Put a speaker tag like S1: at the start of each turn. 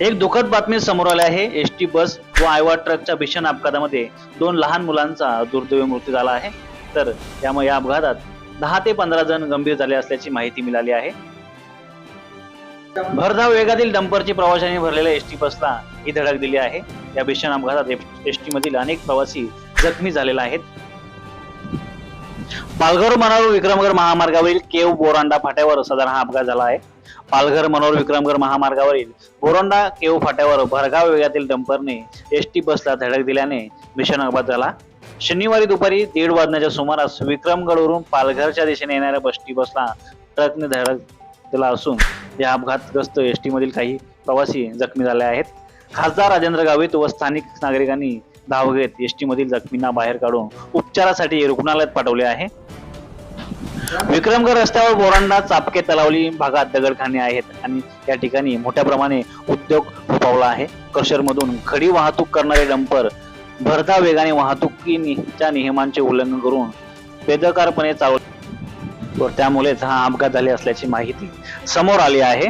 S1: एक दुःखद बातमी समोर आली आहे. एस टी बस व आयवा ट्रकच्या भीषण अपघातामध्ये दोन लहान मुलांचा दुर्दैवी मृत्यू झाला आहे. तर त्यामुळे या अपघातात दहा ते पंधरा जण गंभीर झाले असल्याची माहिती मिळाली आहे. भरधाव वेगातील डंपरची प्रवाशांनी भरलेल्या एस टी बसला ही धडक दिली आहे. या भीषण अपघातात एस टी मधील अनेक प्रवासी जखमी झालेले आहेत. पालघर मनोर विक्रमगड महामार्गावरील केव बोरांडा फाट्यावर साधारण हा अपघात झाला आहे. पालघर मनोर विक्रमगड महामार्गावरील बोरांडा केव फाट्यावर भरगाव वेगातील डंपरने एस टी बसला धडक दिल्याने भीषण अपघात झाला. शनिवारी दुपारी दीड वाजण्याच्या सुमारास विक्रमगडवरून पालघरच्या दिशेने येणाऱ्या बसटी बसला ट्रकने धडक दिला असून या अपघातग्रस्त एस टी मधील काही प्रवासी जखमी झाले आहेत. खासदार राजेंद्र गावित व स्थानिक नागरिकांनी धाव घेत एस टी मधील जखमींना बाहेर काढून उपचारासाठी रुग्णालयात पाठवले आहे. विक्रमगड रस्त्यावर बोरांडा चापके तलावली भागात दगडखाने आहेत आणि या ठिकाणी मोठ्या प्रमाणे उद्योग फोफावला आहे. क्रशरमधून खडी वाहतूक करणारे डंपर भरधा वेगाने वाहतुकीच्या नियमांचे उल्लंघन करून बेदरकारपणे चालवत त्यामुळेच हा अपघात झाले असल्याची माहिती समोर आली आहे.